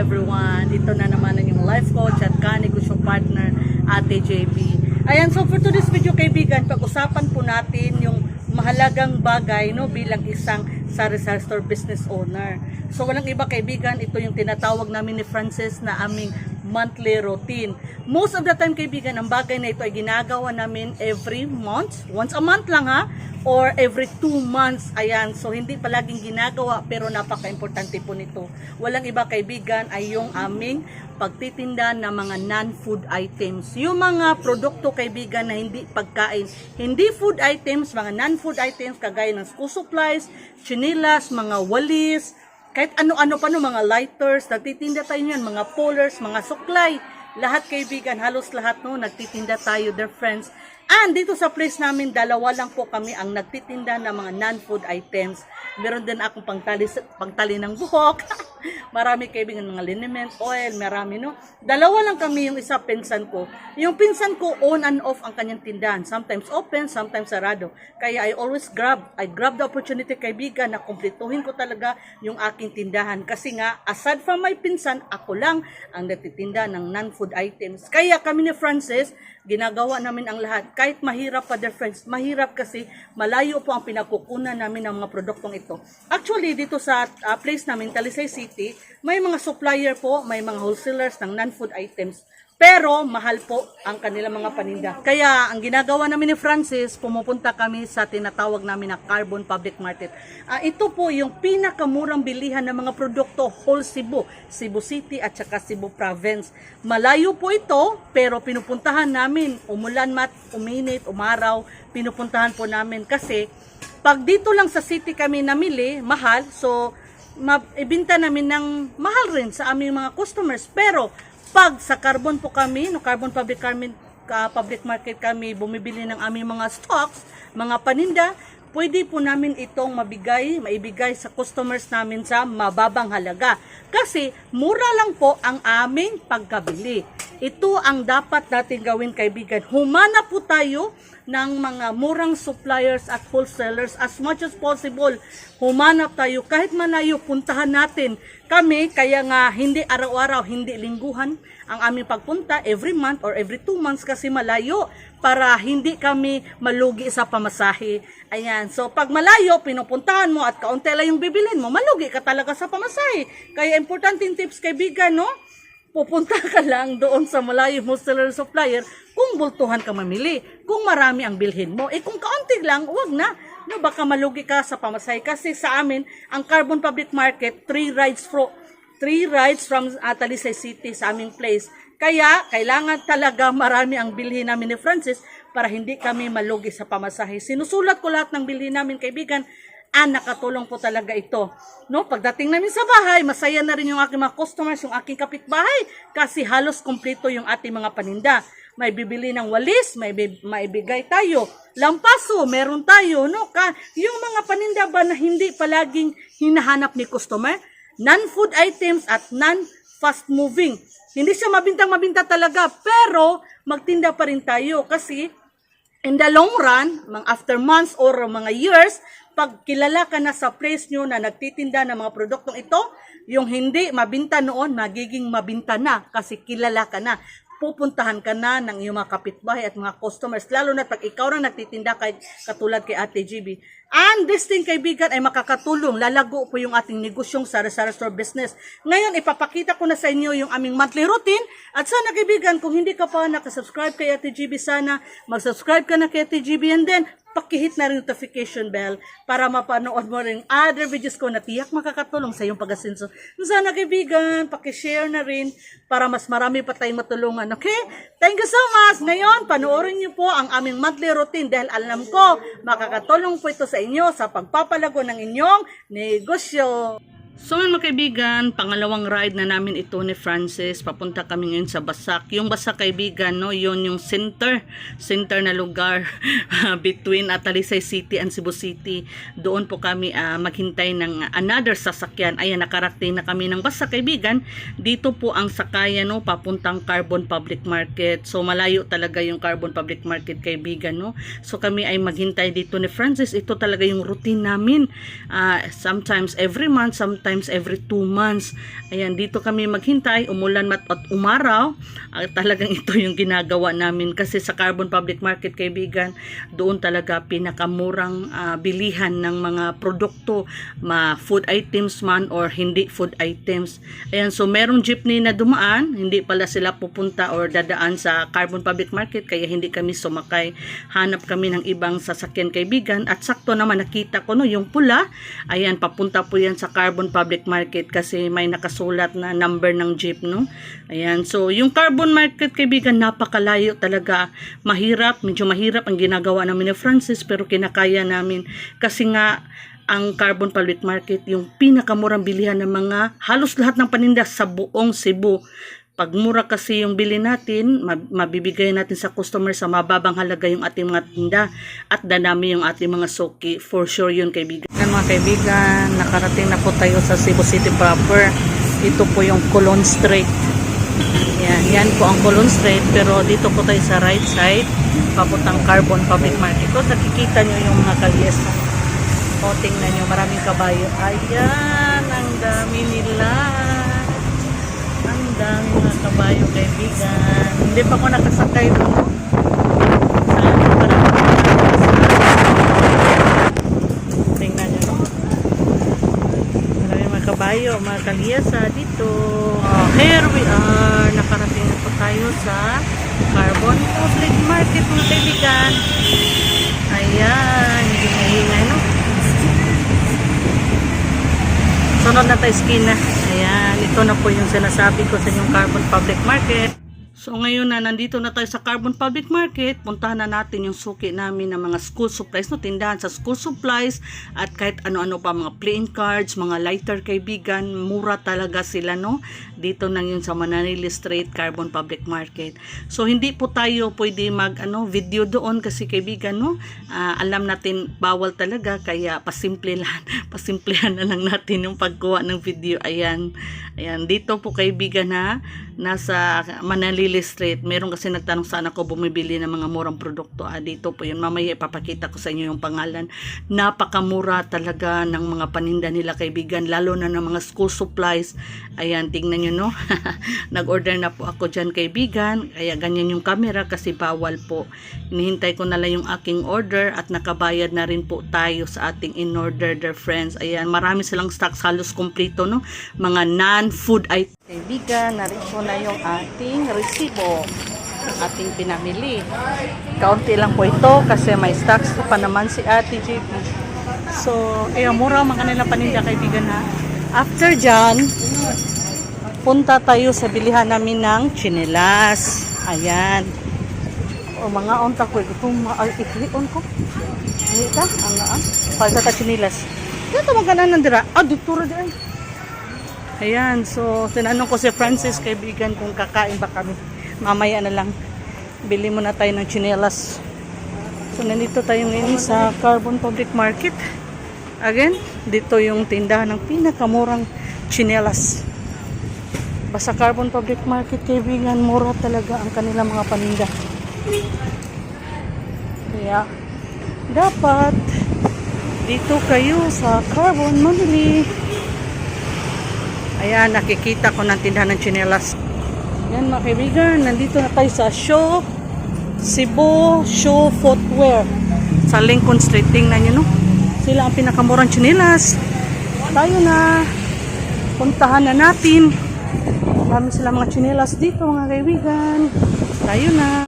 everyone. Ito na naman ang yung life coach at kanegosyo partner, Ate JB. Ayan, so for today's video kaibigan, pag-usapan po natin yung mahalagang bagay no bilang isang sari-sari store business owner. So walang iba kaibigan, ito yung tinatawag namin ni Francis na aming monthly routine. Most of the time kaibigan, ang bagay na ito ay ginagawa namin every month, once a month lang ha, or every two months. Ayan, so hindi palaging ginagawa pero napaka-importante po nito. Walang iba kaibigan ay yung aming pagtitinda ng mga non-food items. Yung mga produkto kaibigan na hindi pagkain, hindi food items, mga non-food items kagaya ng school supplies, chinilas, mga walis, kahit ano-ano pa no, mga lighters, nagtitinda tayo yan, mga polars, mga suklay, lahat kaibigan, halos lahat no, nagtitinda tayo, dear friends. And dito sa place namin, dalawa lang po kami ang nagtitinda ng mga non-food items. Meron din akong pangtali, pangtali ng buhok. marami kaibigan mga liniment, oil, marami no. Dalawa lang kami yung isa pinsan ko. Yung pinsan ko on and off ang kanyang tindahan. Sometimes open, sometimes sarado. Kaya I always grab, I grab the opportunity kaibigan na kumpletuhin ko talaga yung aking tindahan. Kasi nga, aside from my pinsan, ako lang ang nagtitinda ng non-food items. Kaya kami ni Francis, ginagawa namin ang lahat. Kahit mahirap pa, dear friends, mahirap kasi malayo po ang pinagkukunan namin ng mga produktong ito. Actually, dito sa uh, place namin, Talisay City, may mga supplier po, may mga wholesalers ng non-food items. Pero mahal po ang kanilang mga paninda. Kaya ang ginagawa namin ni Francis, pumupunta kami sa tinatawag namin na Carbon Public Market. Ah, ito po yung pinakamurang bilihan ng mga produkto whole Cebu, Cebu City at saka Cebu Province. Malayo po ito, pero pinupuntahan namin. Umulan mat, uminit, umaraw, pinupuntahan po namin kasi pag dito lang sa city kami namili, mahal. So, ibinta namin ng mahal rin sa aming mga customers. Pero, pag sa carbon po kami, no carbon public, Carmen- ka- public market kami bumibili ng aming mga stocks, mga paninda, pwede po namin itong mabigay, maibigay sa customers namin sa mababang halaga. Kasi mura lang po ang aming pagkabili. Ito ang dapat natin gawin kaibigan. Humana po tayo ng mga murang suppliers at wholesalers as much as possible. Humanap tayo kahit malayo, puntahan natin. Kami, kaya nga hindi araw-araw, hindi lingguhan ang aming pagpunta every month or every two months kasi malayo para hindi kami malugi sa pamasahe. Ayan. So, pag malayo, pinupuntahan mo at kaunti lang yung bibilin mo, malugi ka talaga sa pamasahe. Kaya, importanteng tips kaibigan, no? Pupunta ka lang doon sa malayo wholesaler supplier kung bultuhan ka mamili, kung marami ang bilhin mo. Eh kung kaunti lang, wag na. No, baka malugi ka sa pamasahe. Kasi sa amin, ang Carbon Public Market, 3 rides fro 3 rides from uh, City sa aming place. Kaya, kailangan talaga marami ang bilhin namin ni Francis para hindi kami malugi sa pamasahe. Sinusulat ko lahat ng bilhin namin, kaibigan, ah, nakatulong po talaga ito. No, pagdating namin sa bahay, masaya na rin yung aking mga customers, yung aking kapitbahay, kasi halos kumpleto yung ating mga paninda. May bibili ng walis, may bi- maibigay tayo. Lampaso, meron tayo, no? Ka, yung mga paninda ba na hindi palaging hinahanap ni customer? Non-food items at non-fast moving. Hindi siya mabintang mabinta talaga, pero magtinda pa rin tayo kasi in the long run, mga after months or mga years, pag kilala ka na sa place nyo na nagtitinda ng mga produktong ito, yung hindi mabinta noon, magiging mabinta na kasi kilala ka na. Pupuntahan ka na ng iyong mga kapitbahay at mga customers, lalo na pag ikaw na nagtitinda kay, katulad kay Ate GB. And this thing, kaibigan, ay makakatulong. Lalago po yung ating negosyong sari-sari store business. Ngayon, ipapakita ko na sa inyo yung aming monthly routine. At sana, kaibigan, kung hindi ka pa nakasubscribe kay Ate GB, sana mag-subscribe ka na kay Ate GB and then pakihit na rin notification bell para mapanood mo rin other videos ko na tiyak makakatulong sa iyong pag-asenso. Sana kaibigan, pakishare na rin para mas marami pa tayong matulungan. Okay? Thank you so much! Ngayon, panoorin niyo po ang aming monthly routine dahil alam ko makakatulong po ito sa inyo sa pagpapalago ng inyong negosyo. So mga kaibigan, pangalawang ride na namin ito ni Francis. Papunta kami ngayon sa Basak. Yung Basak kaibigan, no, yun yung center, center na lugar between Atalisay City and Cebu City. Doon po kami ah, maghintay ng another sasakyan. Ayan, nakarating na kami ng Basak kaibigan. Dito po ang sakayan, no, papuntang Carbon Public Market. So malayo talaga yung Carbon Public Market kaibigan, no. So kami ay maghintay dito ni Francis. Ito talaga yung routine namin. Ah, sometimes every month, sometimes sometimes every 2 months. Ayan, dito kami maghintay, umulan mat at umaraw. Ah, talagang ito yung ginagawa namin kasi sa Carbon Public Market, kaibigan, doon talaga pinakamurang ah, bilihan ng mga produkto, ma food items man or hindi food items. Ayan, so merong jeepney na dumaan, hindi pala sila pupunta or dadaan sa Carbon Public Market kaya hindi kami sumakay. Hanap kami ng ibang sasakyan kaibigan at sakto naman nakita ko no yung pula. Ayan, papunta po yan sa Carbon Public Market kasi may nakasulat na number ng jeep no. Ayan, so yung Carbon Market kaibigan napakalayo talaga. Mahirap, medyo mahirap ang ginagawa namin ni Francis pero kinakaya namin kasi nga ang Carbon Public Market yung pinakamurang bilihan ng mga halos lahat ng paninda sa buong Cebu. Pag mura kasi yung bili natin, mab- mabibigay natin sa customer sa mababang halaga yung ating mga tinda at dadami yung ating mga suki. For sure yun kaibigan. Mga kaibigan, nakarating na po tayo sa Cebu City proper. Ito po yung Colon Street. Yan, yan po ang Colon Street pero dito po tayo sa right side papuntang Carbon Public Market. Kung nakikita nyo yung mga kalyesa. O tingnan nyo, maraming kabayo. Ayan, ang dami nila. Ang dami mga kabayo kaibigan. Hindi pa ako nakasakay doon. kabayo, mga kalyesa dito. Oh, here we are. Nakarating na po tayo sa Carbon Public Market mga kaibigan. Ayan, hindi maingay no? Sunod na tayo skina. Ayan, ito na po yung sinasabi ko sa inyong Carbon Public Market. So ngayon na nandito na tayo sa Carbon Public Market, puntahan na natin yung suki namin ng mga school supplies, no? tindahan sa school supplies at kahit ano-ano pa, mga playing cards, mga lighter kaibigan, mura talaga sila no. Dito nang yun sa Mananili Street Carbon Public Market. So hindi po tayo pwede mag ano, video doon kasi kaibigan no, ah, alam natin bawal talaga kaya pasimple lang, pasimplehan na lang natin yung pagkuha ng video. Ayan. Ayan, dito po kaibigan ha, nasa Manalili Street. Meron kasi nagtanong saan ako bumibili ng mga murang produkto. Ah, dito po yun. Mamaya ipapakita ko sa inyo yung pangalan. Napakamura talaga ng mga paninda nila kaibigan, lalo na ng mga school supplies. Ayan, tingnan nyo no. Nag-order na po ako dyan kaibigan. Kaya ganyan yung camera kasi bawal po. Hinihintay ko na lang yung aking order at nakabayad na rin po tayo sa ating in-order dear friends. Ayan, marami silang stocks halos kompleto no. Mga non-food items. Kaibigan, narito na yung ating resibo. Ating pinamili. Kaunti lang po ito kasi may stocks pa naman si Ate JP. So, eh, mura ang mga kanila paninda kaibigan ha. After dyan, punta tayo sa bilihan namin ng chinelas. Ayan. O mga onta ko, itong iklion ko. Hindi ka? Ang naan? Pagka ta chinilas. Dito magkana nandira. Ah, dito ay. Ayan, so tinanong ko si Francis kaibigan kung kakain ba kami. Mamaya na lang. Bili muna tayo ng chinelas. So nandito tayo ngayon sa Carbon Public Market. Again, dito yung tindahan ng pinakamurang chinelas. Basta Carbon Public Market kaibigan, mura talaga ang kanilang mga paninda. Kaya, dapat dito kayo sa Carbon mamili. Ayan, nakikita ko ng tindahan ng chinelas. Yan mga kaibigan, nandito na tayo sa show Cebu Show Footwear sa Lincoln Street. Tingnan nyo, no? Sila ang pinakamurang chinelas. Tayo na. Puntahan na natin. Marami sila mga chinelas dito mga kaibigan. Tayo na.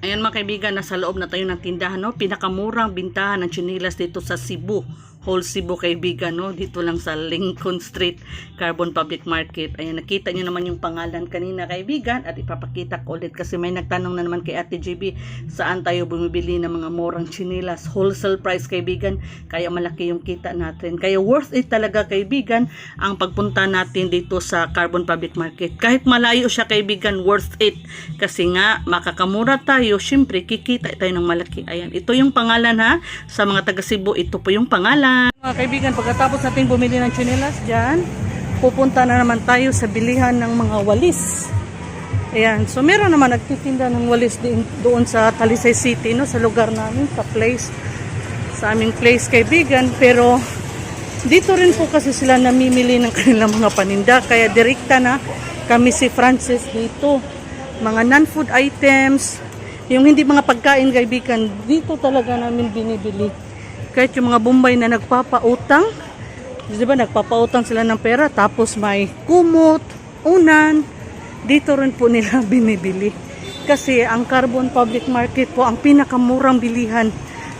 Ayan mga kaibigan, nasa loob na tayo ng tindahan, no? Pinakamurang bintahan ng chinelas dito sa Cebu. Whole Cebu kaibigan, no? Dito lang sa Lincoln Street, Carbon Public Market. Ayan, nakita nyo naman yung pangalan kanina kaibigan at ipapakita ko ulit kasi may nagtanong na naman kay Ate JB saan tayo bumibili ng mga murang chinelas. Wholesale price kaibigan, kaya malaki yung kita natin. Kaya worth it talaga kaibigan ang pagpunta natin dito sa Carbon Public Market. Kahit malayo siya kaibigan, worth it. Kasi nga, makakamura tayo, syempre kikita tayo ng malaki. Ayan, ito yung pangalan ha. Sa mga taga Cebu, ito po yung pangalan. Mga kaibigan, pagkatapos natin bumili ng chinelas dyan, pupunta na naman tayo sa bilihan ng mga walis. Ayan, so meron naman nagtitinda ng walis din doon sa Talisay City, no, sa lugar namin, sa place, sa aming place kaibigan, pero Dito rin po kasi sila namimili ng kanilang mga paninda. Kaya direkta na kami si Francis dito. Mga non-food items, yung hindi mga pagkain kaibigan, dito talaga namin binibili. Kahit yung mga Bombay na nagpapautang, di ba nagpapautang sila ng pera, tapos may kumot, unan, dito rin po nila binibili. Kasi ang Carbon Public Market po ang pinakamurang bilihan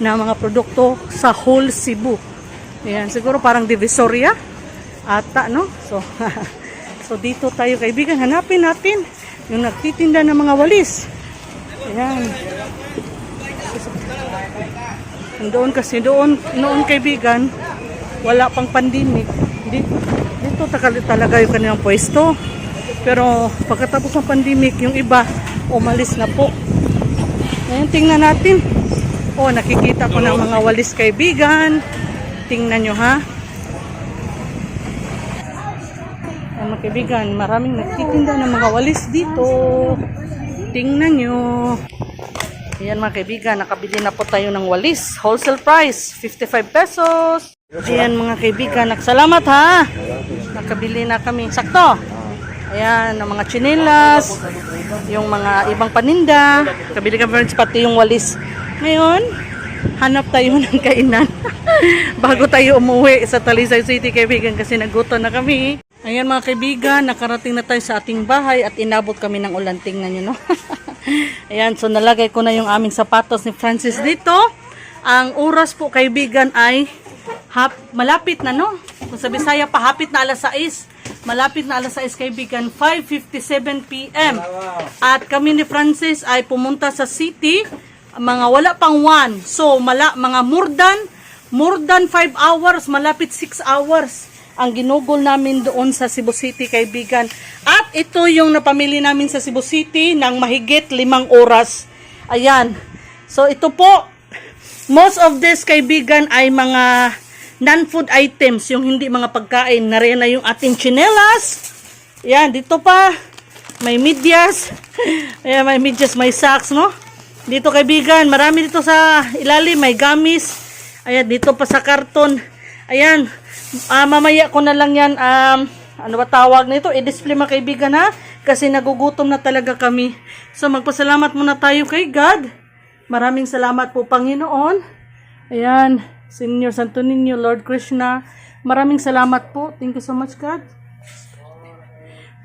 na mga produkto sa whole Cebu. Ayan, siguro parang Divisoria ata, no? So, so dito tayo kaibigan, hanapin natin yung nagtitinda ng mga walis. Ayan. Doon kasi doon, noon kaibigan, wala pang pandemic. Dito, dito talaga yung kanilang pwesto. Pero pagkatapos ng pandemic, yung iba umalis na po. Ngayon tingnan natin. Oh, nakikita ko ng mga walis kaibigan. Tingnan nyo ha. Ang mga kaibigan, maraming nagtitinda ng mga walis dito. Tingnan nyo. Ayan mga kaibigan, nakabili na po tayo ng walis. Wholesale price, 55 pesos. Ayan mga kaibigan, nagsalamat ha. Nakabili na kami. Sakto. Ayan, ang mga chinelas, yung mga ibang paninda. Kabili kami pati yung walis. Ngayon, hanap tayo ng kainan. Bago tayo umuwi sa Talisay City, kaibigan, kasi nagutom na kami. Ayan mga kaibigan, nakarating na tayo sa ating bahay at inabot kami ng ulan. Tingnan nyo, no? Ayan, so nalagay ko na yung aming sapatos ni Francis dito. Ang oras po, kaibigan, ay hap, malapit na, no? Kung sa Bisaya pa, hapit na alas 6. Malapit na alas 6, kaibigan, 5.57 p.m. At kami ni Francis ay pumunta sa city, mga wala pang 1. So, mala, mga more than, more than 5 hours, malapit 6 hours ang ginugol namin doon sa Cebu City, kaibigan. At ito yung napamili namin sa Cebu City ng mahigit limang oras. Ayan. So, ito po, most of this, kaibigan, ay mga non-food items, yung hindi mga pagkain. Nariyan na yung ating chinelas. Ayan, dito pa, may medyas. Ayan, may medyas, may socks, no? Dito, kaibigan, marami dito sa ilalim, may gamis. Ayan, dito pa sa karton. Ayan, Ah, mamaya ko na lang yan, um, ano ba tawag nito? I-display mga kaibigan ha? Kasi nagugutom na talaga kami. So magpasalamat muna tayo kay God. Maraming salamat po Panginoon. Ayan, Senior Santo Niño, Lord Krishna. Maraming salamat po. Thank you so much God.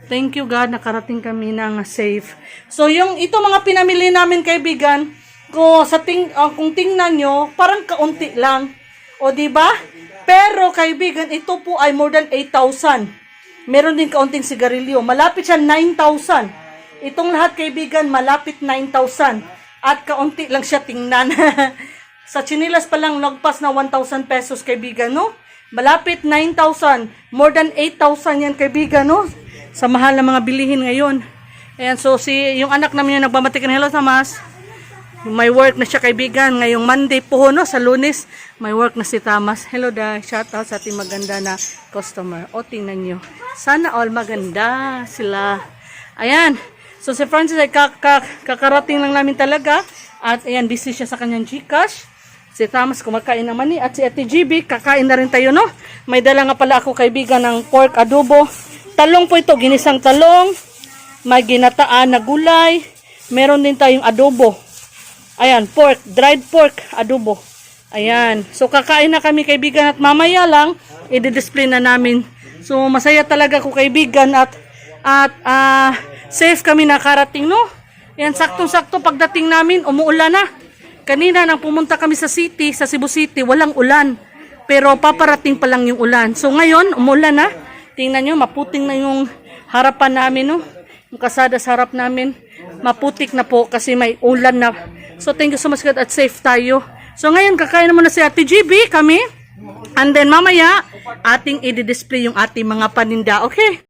Thank you God, nakarating kami ng safe. So yung ito mga pinamili namin kaibigan, ko sa ting ah, kung tingnan nyo, parang kaunti lang. O di ba? Pero kaibigan, ito po ay more than 8,000. Meron din kaunting sigarilyo. Malapit siya 9,000. Itong lahat kaibigan, malapit 9,000. At kaunti lang siya tingnan. sa chinilas pa lang nagpas na 1,000 pesos kaibigan, no? Malapit 9,000. More than 8,000 yan kaibigan, no? Sa mahal na mga bilihin ngayon. Ayan, so si, yung anak namin yung nagbamatik ng hello sa mas. May work na siya kaibigan. Ngayong Monday po, no? Sa lunes, may work na si Thomas. Hello da, shout out sa ating maganda na customer. O, tingnan nyo. Sana all maganda sila. Ayan. So, si Francis ay kak kak kakarating lang namin talaga. At ayan, busy siya sa kanyang Gcash. Si Thomas kumakain ng mani. At si Ate GB, kakain na rin tayo, no? May dala nga pala ako kaibigan ng pork adobo. Talong po ito, ginisang talong. May ginataan na gulay. Meron din tayong adobo. Ayan, pork, dried pork, adobo. Ayan. So, kakain na kami kaibigan at mamaya lang, i-display na namin. So, masaya talaga ko kaibigan at at ah, safe kami nakarating, no? Ayan, saktong-sakto pagdating namin, umuulan na. Kanina nang pumunta kami sa city, sa Cebu City, walang ulan. Pero paparating pa lang yung ulan. So, ngayon, umuulan na. Tingnan nyo, maputing na yung harapan namin, no? Yung kasada sa harap namin, maputik na po kasi may ulan na. So, thank you so much God at safe tayo. So, ngayon, kakain na muna si Ate GB, kami. And then, mamaya, ating i-display yung ating mga paninda. Okay?